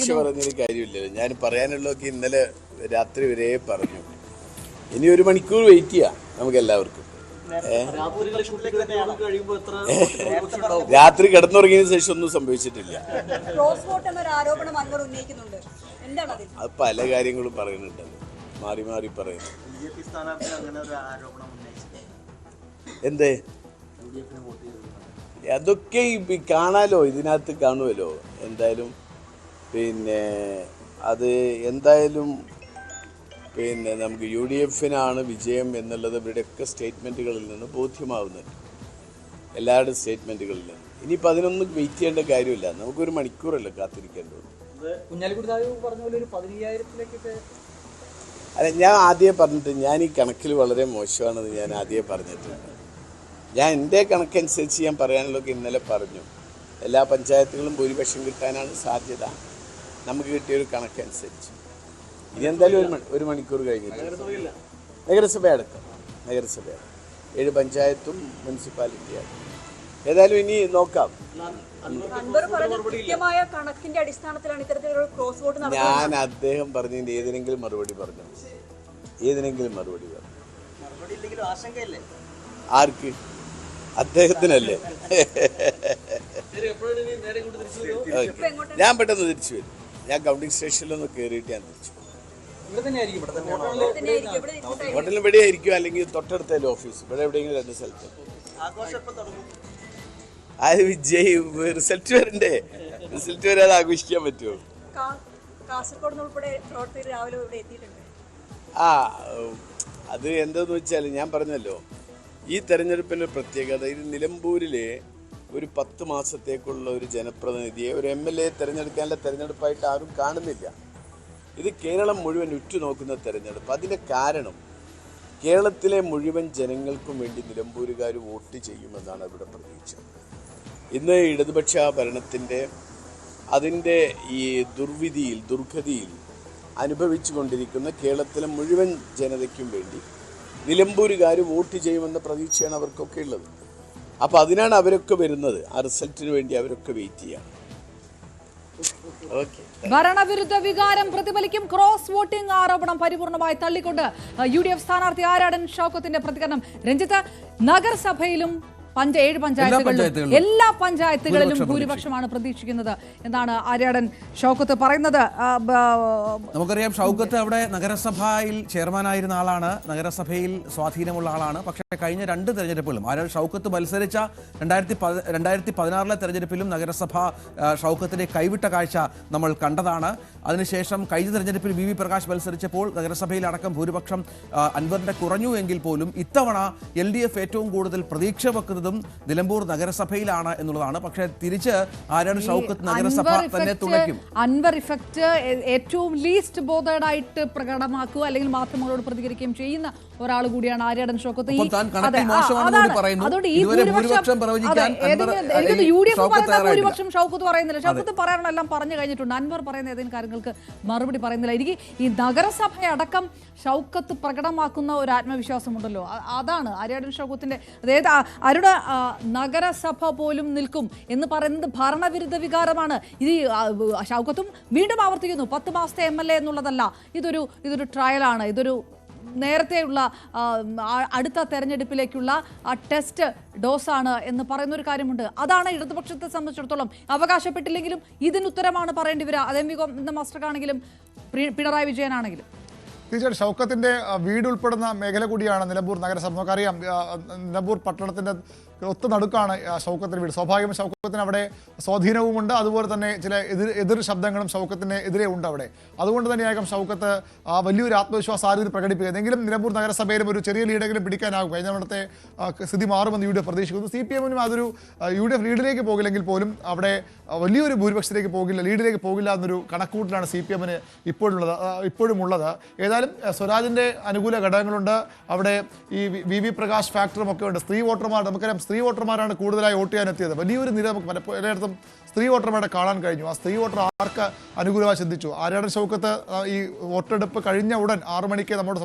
പ്രതീക്ഷ പറഞ്ഞൊരു കാര്യമില്ലല്ലോ. ഞാൻ പറയാനുള്ളതൊക്കെ ഇന്നലെ രാത്രി വരെ പറഞ്ഞു. ഇനി ഒരു മണിക്കൂർ വെയിറ്റ് ചെയ്യാം നമുക്ക് എല്ലാവർക്കും രാത്രി കിടന്നുറങ്ങിയതിനു ശേഷം ഒന്നും സംഭവിച്ചിട്ടില്ല. ക്രോസ് വോട്ട് എന്നൊരു ആരോപണം അൻവർ ഉന്നയിക്കുന്നുണ്ട്. എന്താണ് അതിൽ? അത് പല കാര്യങ്ങളും പറയുന്നുണ്ടല്ലോ. മാറി മാറി പറയുന്നു. എന്തേ? അതൊക്കെ കാണാലോ ഇതിനകത്ത് കാണുമല്ലോ എന്തായാലും പിന്നെ അത് എന്തായാലും പിന്നെ നമുക്ക് യു ഡി എഫിനാണ് വിജയം എന്നുള്ളത് ഇവരുടെയൊക്കെ സ്റ്റേറ്റ്മെന്റുകളിൽ നിന്ന് ബോധ്യമാവുന്നുണ്ട്. എല്ലാവരുടെ സ്റ്റേറ്റ്മെന്റുകളിൽ നിന്ന്. ഇനിയിപ്പോൾ അതിനൊന്നും വെയിറ്റ് ചെയ്യേണ്ട കാര്യമില്ല. നമുക്കൊരു മണിക്കൂറല്ലേ കാത്തിരിക്കേണ്ടത് അല്ല ഞാൻ ആദ്യമേ പറഞ്ഞിട്ട് ഞാൻ ഈ കണക്കിൽ വളരെ മോശമാണെന്ന് ഞാൻ ആദ്യമേ പറഞ്ഞിട്ടുണ്ട്. ഞാൻ എന്റെ കണക്കനുസരിച്ച് ഞാൻ പറയാനുള്ളതൊക്കെ ഇന്നലെ പറഞ്ഞു. എല്ലാ പഞ്ചായത്തുകളും ഭൂരിപക്ഷം കിട്ടാനാണ് സാധ്യത. നമുക്ക് കിട്ടിയ കിട്ടിയൊരു കണക്കനുസരിച്ച് ഇനി എന്തായാലും ഒരു മണി ഒരു മണിക്കൂർ കഴിഞ്ഞിട്ട്. നഗരസഭ അടക്കം. നഗരസഭ ഏഴ് പഞ്ചായത്തും മുനിസിപ്പാലിറ്റിയാണ് ഏതായാലും ഇനി നോക്കാം. ഞാൻ അദ്ദേഹം പറഞ്ഞതിന്റെ ഏതിനെങ്കിലും മറുപടി പറഞ്ഞു? ഏതിനെങ്കിലും മറുപടി പറഞ്ഞു? മറുപടി ഇല്ലെങ്കിലും ആശങ്കയില്ലേ? ആർക്ക്? അദ്ദേഹത്തിനല്ലേ. ഞാൻ പെട്ടെന്ന് തിരിച്ചു വരും. ഞാൻ കൗണ്ടിങ് സ്റ്റേഷനിലൊന്ന് കയറിയിട്ട് ഞാൻ തിരിച്ചു. ഇവിടെ തന്നെ ആയിരിക്കും ഇവിടെ തന്നെ തന്നെ ആയിരിക്കും ഇവിടെ ഇങ്ങോട്ടായിരിക്കും. ഹോട്ടലിൽ ഇവിടെ ആയിരിക്കും അല്ലെങ്കിൽ തൊട്ടടുത്തല്ലേ ഓഫീസ്. ഇവിടെ എവിടെയെങ്കിലും രണ്ട് സ്ഥലത്ത്. അത് വിജയ് റിസൾട്ട് വരണ്ടേ? റിസൾട്ട് വരാതെ ആഘോഷിക്കാൻ പറ്റുമോ? കാ- കാസർഗോഡ് നിന്ന് ഉൾപ്പെടെ രാവിലെ ഇവിടെ എത്തിയിട്ടുണ്ട്. ആ അത് എന്താന്ന് വെച്ചാൽ ഞാൻ പറഞ്ഞല്ലോ ഈ തെരഞ്ഞെടുപ്പിന്റെ പ്രത്യേകത ഇത് നിലമ്പൂരിലെ ഒരു പത്ത് മാസത്തേക്കുള്ള ഒരു ജനപ്രതിനിധിയെ ഒരു എം എൽ എ തിരഞ്ഞെടുക്കാനുള്ള തെരഞ്ഞെടുപ്പായിട്ട് ആരും കാണുന്നില്ല. ഇത് കേരളം മുഴുവൻ ഉറ്റുനോക്കുന്ന തിരഞ്ഞെടുപ്പ്. അതിന്റെ കാരണം കേരളത്തിലെ മുഴുവൻ ജനങ്ങൾക്കും വേണ്ടി നിലമ്പൂരുകാർ വോട്ട് ചെയ്യുമെന്നാണ് ഇവിടെ പ്രതീക്ഷ. ഇന്ന് ഇടതുപക്ഷ ഭരണത്തിന്റെ അതിന്റെ ഈ ദുർവിധിയിൽ ദുർഗതിയിൽ അനുഭവിച്ചു കൊണ്ടിരിക്കുന്ന കേരളത്തിലെ മുഴുവൻ ജനതയ്ക്കും വേണ്ടി നിലമ്പൂരുകാർ വോട്ട് ചെയ്യുമെന്ന പ്രതീക്ഷയാണ് അവർക്കൊക്കെ ഉള്ളത്. അപ്പോൾ അതിനാണ് അവരൊക്കെ വരുന്നത്. ആ റിസൾട്ടിന് വേണ്ടി അവരൊക്കെ വെയിറ്റ് ചെയ്യാണ് ഭരണവിരുദ്ധ വികാരം പ്രതിഫലിക്കും ക്രോസ് വോട്ടിംഗ് ആരോപണം പരിപൂർണമായി തള്ളിക്കൊണ്ട് യു ഡി എഫ് സ്ഥാനാർത്ഥി ആരാടൻ ഷൗക്കത്തിന്റെ പ്രതികരണം. രഞ്ജിത്ത് നഗരസഭയിലും പഞ്ച ഏഴ് പഞ്ചായത്തുകളിലും എല്ലാ പഞ്ചായത്തുകളിലും ഭൂരിപക്ഷമാണ് പ്രതീക്ഷിക്കുന്നത് എന്നാണ് ആര്യാടൻ ഷൗക്കത്ത് പറയുന്നത്. നമുക്കറിയാം ഷൗക്കത്ത് അവിടെ നഗരസഭയിൽ ചെയർമാനായിരുന്ന ആളാണ്. നഗരസഭയിൽ സ്വാധീനമുള്ള ആളാണ്. പക്ഷേ കഴിഞ്ഞ രണ്ട് തെരഞ്ഞെടുപ്പുകളും ആരാണ് ഷൗക്കത്ത് മത്സരിച്ച രണ്ടായിരത്തി രണ്ടായിരത്തി പതിനാറിലെ തെരഞ്ഞെടുപ്പിലും നഗരസഭ ഷൗക്കത്തിനെ കൈവിട്ട കാഴ്ച നമ്മൾ കണ്ടതാണ്. അതിനുശേഷം കഴിഞ്ഞ തെരഞ്ഞെടുപ്പിൽ വി വി പ്രകാശ് മത്സരിച്ചപ്പോൾ നഗരസഭയിൽ അടക്കം ഭൂരിപക്ഷം അൻവറിന്റെ കുറഞ്ഞു എങ്കിൽ പോലും ഇത്തവണ എൽ ഡി എഫ് ഏറ്റവും കൂടുതൽ പ്രതീക്ഷ വെക്കുന്നതും നിലമ്പൂർ നഗരസഭയിലാണ് എന്നുള്ളതാണ്. പക്ഷേ തിരിച്ച് ആരാണ് ഷൗക്കത്ത് നഗരസഭ തന്നെ തുണയ്ക്കും അൻവർ ഇഫക്റ്റ് ഏറ്റവും ലീസ്റ്റ് ബോധേഡ് ആയിട്ട് പ്രകടമാക്കുക അല്ലെങ്കിൽ മാധ്യമങ്ങളോട് പ്രതികരിക്കുകയും ചെയ്യുന്ന ഒരാൾ കൂടിയാണ് ആര്യാടൻ ഷോക്കത്ത്. അതുകൊണ്ട് ഈ ഭൂരിപക്ഷം ഷൗക്കത്ത് പറയുന്ന ഷൗക്കത്ത് പറയുന്നില്ല. ഷൗക്കത്ത് പറയാനെല്ലാം പറഞ്ഞു കഴിഞ്ഞിട്ടുണ്ട്. അൻവർ പറയുന്ന ഏതെങ്കിലും കാര്യങ്ങൾക്ക് മറുപടി പറയുന്നില്ല. എനിക്ക് ഈ നഗരസഭയടക്കം ഷൗക്കത്ത് പ്രകടമാക്കുന്ന ഒരു ആത്മവിശ്വാസമുണ്ടല്ലോ. അതാണ് ആര്യാടൻ ഷൗക്കത്തിന്റെ അതായത് അരുടെ നഗരസഭ പോലും നിൽക്കും എന്ന് പറയുന്നത് ഭരണവിരുദ്ധ വികാരമാണ്. ഇത് ഷൗക്കത്തും വീണ്ടും ആവർത്തിക്കുന്നു. പത്ത് മാസത്തെ എം എൽ എ എന്നുള്ളതല്ല. ഇതൊരു ഇതൊരു ട്രയലാണ് ഇതൊരു നേരത്തെയുള്ള അടുത്ത തെരഞ്ഞെടുപ്പിലേക്കുള്ള ടെസ്റ്റ് ഡോസാണ് എന്ന് പറയുന്ന ഒരു കാര്യമുണ്ട്. അതാണ് ഇടതുപക്ഷത്തെ സംബന്ധിച്ചിടത്തോളം അവകാശപ്പെട്ടില്ലെങ്കിലും ഇതിനുത്തരമാണ് പറയേണ്ടി വരിക. അതേ എം വി ഗോവിന്ദ മാസ്റ്റർക്കാണെങ്കിലും പിണറായി വിജയനാണെങ്കിലും. തീർച്ചയായിട്ടും ഷൗക്കത്തിന്റെ വീടുൾപ്പെടുന്ന മേഖല കൂടിയാണ് നിലമ്പൂർ നഗരസഭ. നമുക്കറിയാം നിലമ്പൂർ പട്ടണത്തിന്റെ ഒത്ത നടുക്കാണ് ശൗക്കത്തിന് വീട്. സ്വാഭാവികം ഷൗക്കത്തിന് അവിടെ സ്വാധീനവുമുണ്ട്. അതുപോലെ തന്നെ ചില എതിർ എതിർ ശബ്ദങ്ങളും ഷൗക്കത്തിന് എതിരെ ഉണ്ട് അവിടെ. അതുകൊണ്ട് തന്നെയാകും ആ വലിയൊരു ആത്മവിശ്വാസം ആ രീതിയിൽ പ്രകടിപ്പിക്കുന്നത് എങ്കിലും നിലമ്പൂർ നഗരസഭയിലും ഒരു ചെറിയ ലീഡെങ്കിലും പിടിക്കാനാകും. കഴിഞ്ഞ തവണത്തെ ആ, സ്ഥിതി മാറുമെന്ന് യു ഡി എഫ് പ്രതീക്ഷിക്കുന്നു. സി പി എമ്മിനും അതൊരു യു ഡി എഫ് ലീഡിലേക്ക് പോകില്ലെങ്കിൽ പോലും അവിടെ വലിയൊരു ഭൂരിപക്ഷത്തിലേക്ക് പോകില്ല ലീഡിലേക്ക് പോകില്ല എന്നൊരു കണക്കൂട്ടിലാണ് സി പി എമ്മിന് ഇപ്പോഴുള്ളത് ഇപ്പോഴുമുള്ളത്. ഏതായാലും സ്വരാജിന്റെ അനുകൂല ഘടകങ്ങളുണ്ട്. അവിടെ ഈ വി വി പ്രകാശ് ഫാക്ടറും ഒക്കെ ഉണ്ട്. സ്ത്രീ വോട്ടർമാർ നമുക്കറിയാം സ്ത്രീ വോട്ടർമാരാണ് കൂടുതലായി വോട്ട് ചെയ്യാൻ എത്തിയത് വലിയൊരു നിര നമുക്ക് പലപ്പോഴും സ്ത്രീ വോട്ടർമാരെ കാണാൻ കഴിഞ്ഞു. ആ സ്ത്രീ വോട്ടർ ആർക്ക് അനുകൂലമായി ചിന്തിച്ചു? ആര്യാടൻ ഷൗക്കത്ത് ഈ വോട്ടെടുപ്പ് കഴിഞ്ഞ ഉടൻ ആറു മണിക്ക് നമ്മുടെ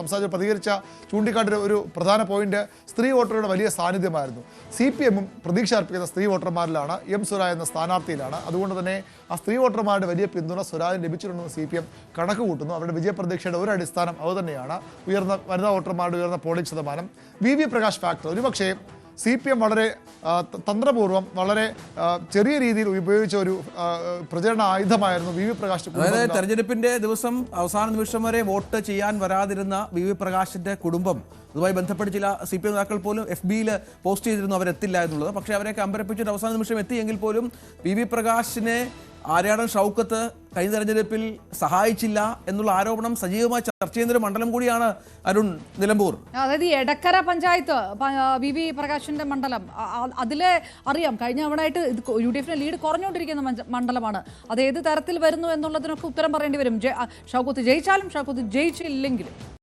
സംസാരിച്ച് പ്രതികരിച്ച ചൂണ്ടിക്കാട്ടിൽ ഒരു പ്രധാന പോയിന്റ് സ്ത്രീ വോട്ടറുടെ വലിയ സാന്നിധ്യമായിരുന്നു. സി പി എമ്മും പ്രതീക്ഷ അർപ്പിക്കുന്ന സ്ത്രീ വോട്ടർമാരിലാണ് എം സ്വരാജ് എന്ന സ്ഥാനാർത്ഥിയിലാണ്. അതുകൊണ്ട് തന്നെ ആ സ്ത്രീ വോട്ടർമാരുടെ വലിയ പിന്തുണ സ്വരാജിന് ലഭിച്ചിട്ടുണ്ടെന്ന് സി പി എം കണക്ക് കൂട്ടുന്നു. അവരുടെ വിജയപ്രതീക്ഷയുടെ ഒരു അടിസ്ഥാനം അത് തന്നെയാണ് ഉയർന്ന വനിതാ വോട്ടർമാരുടെ ഉയർന്ന പോളിംഗ് ശതമാനം. വി. വി. പ്രകാശ് ഫാക്ടർ. ഒരുപക്ഷേ സി പി എം വളരെ തന്ത്രപൂർവം വളരെ ചെറിയ രീതിയിൽ ഉപയോഗിച്ച ഒരു പ്രചരണ ആയുധമായിരുന്നു വി വി പ്രകാശ് അതായത് തെരഞ്ഞെടുപ്പിന്റെ ദിവസം അവസാന നിമിഷം വരെ വോട്ട് ചെയ്യാൻ വരാതിരുന്ന വി വി പ്രകാശിന്റെ കുടുംബം അതുമായി ബന്ധപ്പെട്ട് ചില സി പി എം നേതാക്കൾ പോലും എഫ് ബിയിൽ പോസ്റ്റ് ചെയ്തിരുന്നു അവരെത്തില്ല എന്നുള്ളത്. പക്ഷേ അവരെയൊക്കെ അമ്പരപ്പിച്ചിട്ട് അവസാന നിമിഷം എത്തിയെങ്കിൽ പോലും വി വി പ്രകാശിനെ ആര്യാടൻ ഷൗക്കത്ത് കഴിഞ്ഞ തെരഞ്ഞെടുപ്പിൽ സഹായിച്ചില്ല എന്നുള്ള ആരോപണം സജീവമായി ചർച്ച ചെയ്യുന്ന ഒരു മണ്ഡലം കൂടിയാണ് അരുൺ നിലമ്പൂർ. അതായത് ഈ എടക്കര പഞ്ചായത്ത് വി വി പ്രകാശിന്റെ മണ്ഡലം അതിലെ അറിയാം കഴിഞ്ഞ തവണയായിട്ട് ഇത് യു ഡി എഫിന് ലീഡ് കുറഞ്ഞുകൊണ്ടിരിക്കുന്ന മണ്ഡലമാണ്. അത് ഏത് തരത്തിൽ വരുന്നു എന്നുള്ളതിനൊക്കെ ഉത്തരം പറയേണ്ടി വരും. ഷൗക്കത്ത് ജയിച്ചാലും ഷൗക്കത്ത് ജയിച്ചില്ലെങ്കിലും.